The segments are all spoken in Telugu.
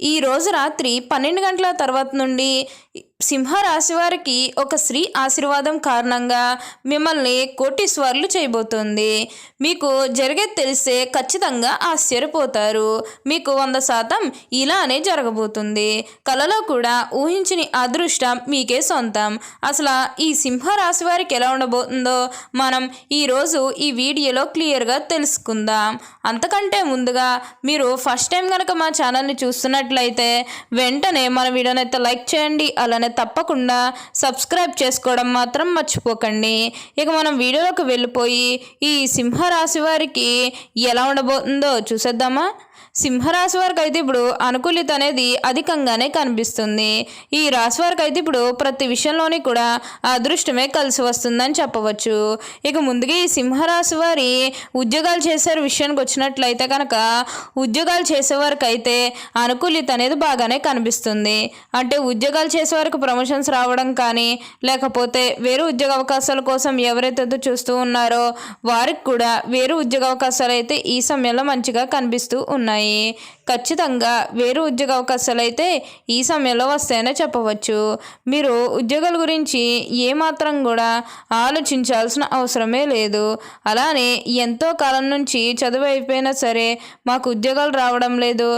ఈ రోజు రాత్రి పన్నెండు గంటల తర్వాత నుండి సింహరాశి వారికి ఒక స్త్రీ ఆశీర్వాదం కారణంగా మిమ్మల్ని కోటీశ్వర్లు చేయబోతుంది. మీకు జరిగేది తెలిస్తే ఖచ్చితంగా ఆశ్చర్యపోతారు. మీకు వంద శాతం ఇలానే జరగబోతుంది. కలలో కూడా ఊహించని అదృష్టం మీకే సొంతం. అసలు ఈ సింహరాశి వారికి ఎలా ఉండబోతుందో మనం ఈరోజు ఈ వీడియోలో క్లియర్గా తెలుసుకుందాం. అంతకంటే ముందుగా మీరు ఫస్ట్ టైం కనుక మా ఛానల్ని చూస్తున్నట్లయితే వెంటనే మన వీడియోనైతే లైక్ చేయండి అలానే తప్పకుండా సబ్స్క్రైబ్ చేసుకోవడం మాత్రం మర్చిపోకండి. ఇక మనం వీడియోలోకి వెళ్ళిపోయి ఈ సింహరాశి వారికి ఎలా ఉండబోతుందో చూసేద్దామా? సింహరాశి వారికి అయితే ఇప్పుడు అనుకూలిత అనేది అధికంగానే కనిపిస్తుంది. ఈ రాశి వారికి అయితే ఇప్పుడు ప్రతి విషయంలోని కూడా అదృష్టమే కలిసి వస్తుందని చెప్పవచ్చు. ఇక ముందుగా ఈ సింహరాశి వారి ఉద్యోగాలు చేసే విషయానికి వచ్చినట్లయితే కనుక ఉద్యోగాలు చేసేవారికి అయితే అనుకూలిత అనేది బాగానే కనిపిస్తుంది. అంటే ఉద్యోగాలు చేసేవారికి ప్రమోషన్స్ రావడం కానీ లేకపోతే వేరే ఉద్యోగ అవకాశాల కోసం ఎవరైతే చూస్తూ ఉన్నారో వారికి కూడా వేరే ఉద్యోగ అవకాశాలు అయితే ఈ సమయంలో మంచిగా కనిపిస్తూ ఉన్నాయి. ఉన్నాయి ఖచ్చితంగా వేరు ఉద్యోగ అవకాశాలు అయితే ఈ సమయంలో వస్తాయనే చెప్పవచ్చు. మీరు ఉద్యోగాల గురించి ఏమాత్రం కూడా ఆలోచించాల్సిన అవసరమే లేదు. అలానే ఎంతో కాలం నుంచి చదువు అయిపోయినా సరే మాకు ఉద్యోగాలు రావడం లేదు.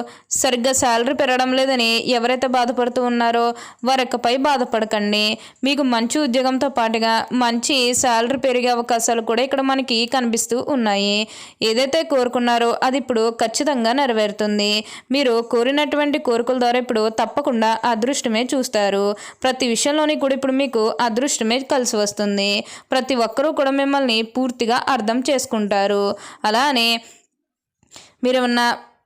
సరిగ్గా శాలరీ పెరగడం లేదని ఎవరైతే బాధపడుతూ ఉన్నారో వారికపై బాధపడకండి. మీకు మంచి ఉద్యోగంతో పాటుగా మంచి శాలరీ పెరిగే అవకాశాలు కూడా ఇక్కడ మనకి కనిపిస్తూ ఉన్నాయి. ఏదైతే కోరుకున్నారో అది ఇప్పుడు ఖచ్చితంగా నెరవేరుతుంది. మీరు కోరినటువంటి కోరికల ద్వారా ఇప్పుడు తప్పకుండా అదృష్టమే చూస్తారు. ప్రతి విషయంలోని కూడా ఇప్పుడు మీకు అదృష్టమే కలిసి వస్తుంది. ప్రతి ఒక్కరూ కూడా మిమ్మల్ని పూర్తిగా అర్థం చేసుకుంటారు. అలానే మీరేమన్నా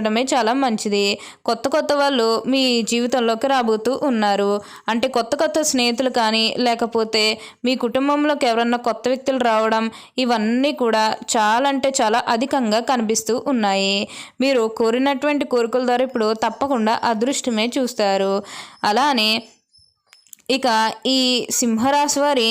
చూడడమే చాలా మంచిది. కొత్త కొత్త వాళ్ళు మీ జీవితంలోకి రాబోతూ ఉన్నారు. అంటే కొత్త కొత్త స్నేహితులు కానీ లేకపోతే మీ కుటుంబంలోకి ఎవరన్నా కొత్త వ్యక్తులు రావడం ఇవన్నీ కూడా చాలా అంటే చాలా అధికంగా కనిపిస్తూ ఉన్నాయి. మీరు కోరినటువంటి కోరికల ద్వారా ఇప్పుడు తప్పకుండా అదృష్టమే చూస్తారు. అలానే ఇక ఈ సింహరాశి వారి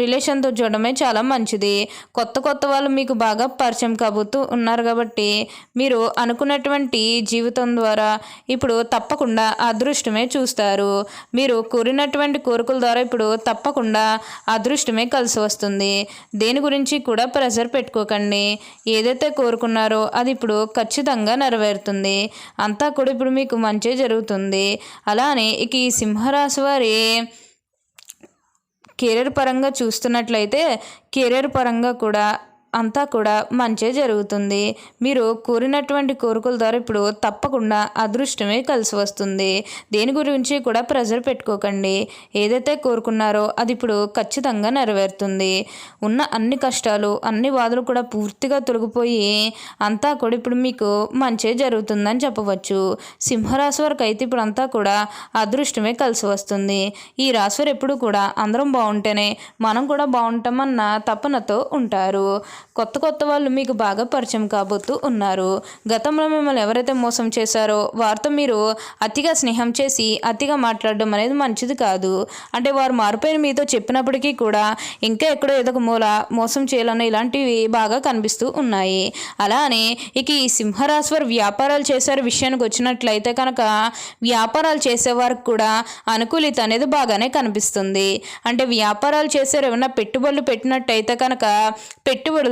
రిలేషన్తో చూడడమే చాలా మంచిది. కొత్త కొత్త వాళ్ళు మీకు బాగా పరిచయం కాబోతూ ఉన్నారు కాబట్టి మీరు అనుకున్నటువంటి జీవితం ద్వారా ఇప్పుడు తప్పకుండా అదృష్టమే చూస్తారు. మీరు కోరినటువంటి కోరికల ద్వారా ఇప్పుడు తప్పకుండా అదృష్టమే కలిసి వస్తుంది. దేని గురించి కూడా ప్రెషర్ పెట్టుకోకండి. ఏదైతే కోరుకున్నారో అది ఇప్పుడు ఖచ్చితంగా నెరవేరుతుంది. అంతా కూడా ఇప్పుడు మీకు మంచి జరుగుతుంది. అలానే ఇక ఈ సింహరాశి వారి కెరీర్ పరంగా చూస్తున్నట్లయితే కెరీర్ పరంగా కూడా అంతా కూడా మంచే జరుగుతుంది. మీరు కోరినటువంటి కోరికల ద్వారా ఇప్పుడు తప్పకుండా అదృష్టమే కలిసి వస్తుంది. దేని గురించి కూడా ప్రెజర్ పెట్టుకోకండి. ఏదైతే కోరుకున్నారో అది ఇప్పుడు ఖచ్చితంగా నెరవేరుతుంది. ఉన్న అన్ని కష్టాలు అన్ని బాధలు కూడా పూర్తిగా తొలగిపోయి అంతా కూడా ఇప్పుడు మీకు మంచే జరుగుతుందని చెప్పవచ్చు. సింహరాశి వరకు అయితే ఇప్పుడు అంతా కూడా అదృష్టమే కలిసి వస్తుంది. ఈ రాశి ఎప్పుడు కూడా అందరం బాగుంటేనే మనం కూడా బాగుంటామన్న తపనతో ఉంటారు. కొత్త కొత్త వాళ్ళు మీకు బాగా పరిచయం కాబోతూ ఉన్నారు. గతంలో మిమ్మల్ని ఎవరైతే మోసం చేశారో వారితో మీరు అతిగా స్నేహం చేసి అతిగా మాట్లాడడం అనేది మంచిది కాదు. అంటే వారు మారిపోయిన మీతో చెప్పినప్పటికీ కూడా ఇంకా ఎక్కడో ఏదో మూల మోసం చేయాలని ఇలాంటివి బాగా కనిపిస్తూ ఉన్నాయి. అలానే ఇక ఈ సింహరాశి వ్యాపారాలు చేసే విషయానికి వచ్చినట్లయితే కనుక వ్యాపారాలు చేసేవారికి కూడా అనుకూలిత అనేది బాగానే కనిపిస్తుంది. అంటే వ్యాపారాలు చేసే ఏమైనా పెట్టుబడులు పెట్టినట్టయితే కనుక పెట్టుబడులు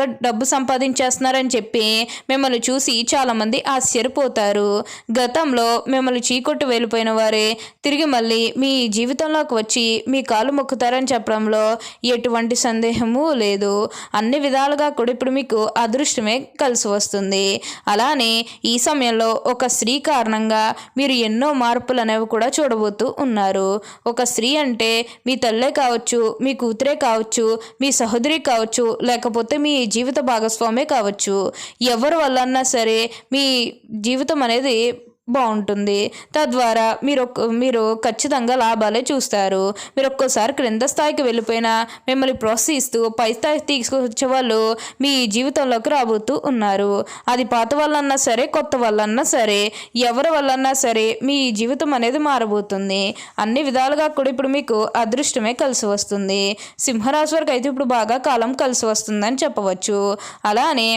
డబ్బు సంపాదించేస్తున్నారని చెప్పి మిమ్మల్ని చూసి చాలామంది ఆశ్చర్యపోతారు. గతంలో మిమ్మల్ని చీకొట్టు వెళ్ళిపోయిన వారే తిరిగి మళ్ళీ మీ జీవితంలోకి వచ్చి మీ కాలు మొక్కుతారని చెప్పడంలో ఎటువంటి సందేహము లేదు. అన్ని విధాలుగా కూడా ఇప్పుడు మీకు అదృష్టమే కలిసి వస్తుంది. అలానే ఈ సమయంలో ఒక స్త్రీ కారణంగా మీరు ఎన్నో మార్పులు అనేవి కూడా చూడబోతూ ఉన్నారు. ఒక స్త్రీ అంటే మీ తల్లే కావచ్చు మీ కూతురే కావచ్చు మీ సహోదరి కావచ్చు లేకపోతే మీ జీవిత భాగస్వామే కావచ్చు. ఎవరి వల్లన్నా సరే మీ జీవితం అనేది బాగుంటుంది. తద్వారా మీరు మీరు ఖచ్చితంగా లాభాలే చూస్తారు. మీరు ఒక్కోసారి క్రింద స్థాయికి వెళ్ళిపోయినా మిమ్మల్ని ప్రోత్సహిస్తూ పై స్థాయికి తీసుకొచ్చే వాళ్ళు మీ జీవితంలోకి రాబోతూ ఉన్నారు. అది పాత వాళ్ళన్నా సరే కొత్త వాళ్ళన్నా సరే ఎవరి వల్లన్నా సరే మీ జీవితం అనేది మారబోతుంది. అన్ని విధాలుగా కూడా ఇప్పుడు మీకు అదృష్టమే కలిసి వస్తుంది. సింహరాశి వరకు అయితే ఇప్పుడు బాగా కాలం కలిసి వస్తుందని చెప్పవచ్చు. అలానే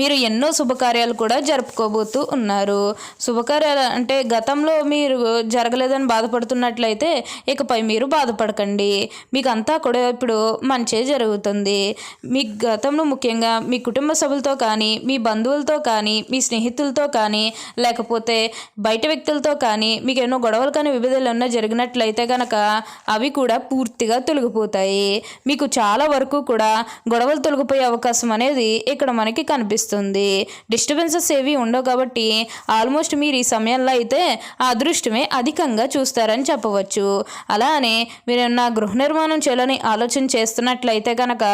మీరు ఎన్నో శుభకార్యాలు కూడా జరుపుకోబోతూ ఉన్నారు. శుభకార్యాలు అంటే గతంలో మీరు జరగలేదని బాధపడుతున్నట్లయితే ఇకపై మీరు బాధపడకండి. మీకు అంతా కూడా ఇప్పుడు మంచే జరుగుతుంది. మీ గతంలో ముఖ్యంగా మీ కుటుంబ సభ్యులతో కానీ మీ బంధువులతో కానీ మీ స్నేహితులతో కానీ లేకపోతే బయట వ్యక్తులతో కానీ మీకు ఎన్నో గొడవలు కానీ విభేదాలు ఎన్నో జరిగినట్లయితే కనుక అవి కూడా పూర్తిగా తొలగిపోతాయి. మీకు చాలా వరకు కూడా గొడవలు తొలగిపోయే అవకాశం అనేది ఇక్కడ మనకి కనిపిస్తుంది. అనిపిస్తుంది డిస్టర్బెన్సెస్ ఏవి ఉండవు కాబట్టి ఆల్మోస్ట్ మీరు ఈ సమయంలో అయితే ఆ అదృష్టమే అధికంగా చూస్తారని చెప్పవచ్చు. అలానే మీరు నా గృహ నిర్మాణం చేయాలని ఆలోచన చేస్తున్నట్లయితే కనుక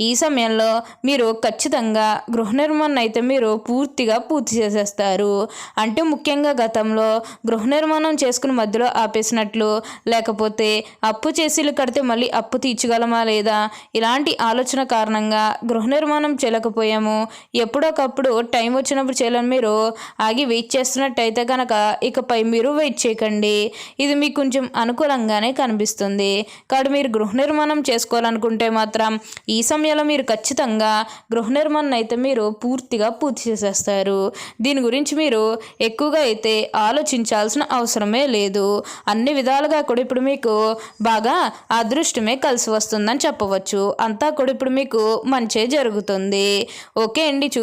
ఈ సమయంలో మీరు ఖచ్చితంగా గృహ నిర్మాణం అయితే మీరు పూర్తిగా పూర్తి చేసేస్తారు. అంటే ముఖ్యంగా గతంలో గృహ నిర్మాణం చేసుకుని మధ్యలో ఆపేసినట్లు లేకపోతే అప్పు చేసి కడితే మళ్ళీ అప్పు తీర్చగలమా లేదా? ఇలాంటి ఆలోచన కారణంగా గృహ నిర్మాణం చేయలేకపోయాము. ఎప్పుడు ఎప్పుడోకప్పుడు టైం వచ్చినప్పుడు చేయాలని మీరు ఆగి వెయిట్ చేస్తున్నట్టయితే కనుక ఇకపై మీరు వెయిట్ చేయకండి. ఇది మీకు కొంచెం అనుకూలంగానే కనిపిస్తుంది. కాబట్టి మీరు గృహ నిర్మాణం చేసుకోవాలనుకుంటే మాత్రం ఈ సమయంలో మీరు ఖచ్చితంగా గృహ నిర్మాణం అయితే మీరు పూర్తిగా పూర్తి చేసేస్తారు. దీని గురించి మీరు ఎక్కువగా అయితే ఆలోచించాల్సిన అవసరమే లేదు. అన్ని విధాలుగా కూడా ఇప్పుడు మీకు బాగా అదృష్టమే కలిసి వస్తుందని చెప్పవచ్చు. అంతా కూడా ఇప్పుడు మీకు మంచే జరుగుతుంది. ఓకే అండి చూ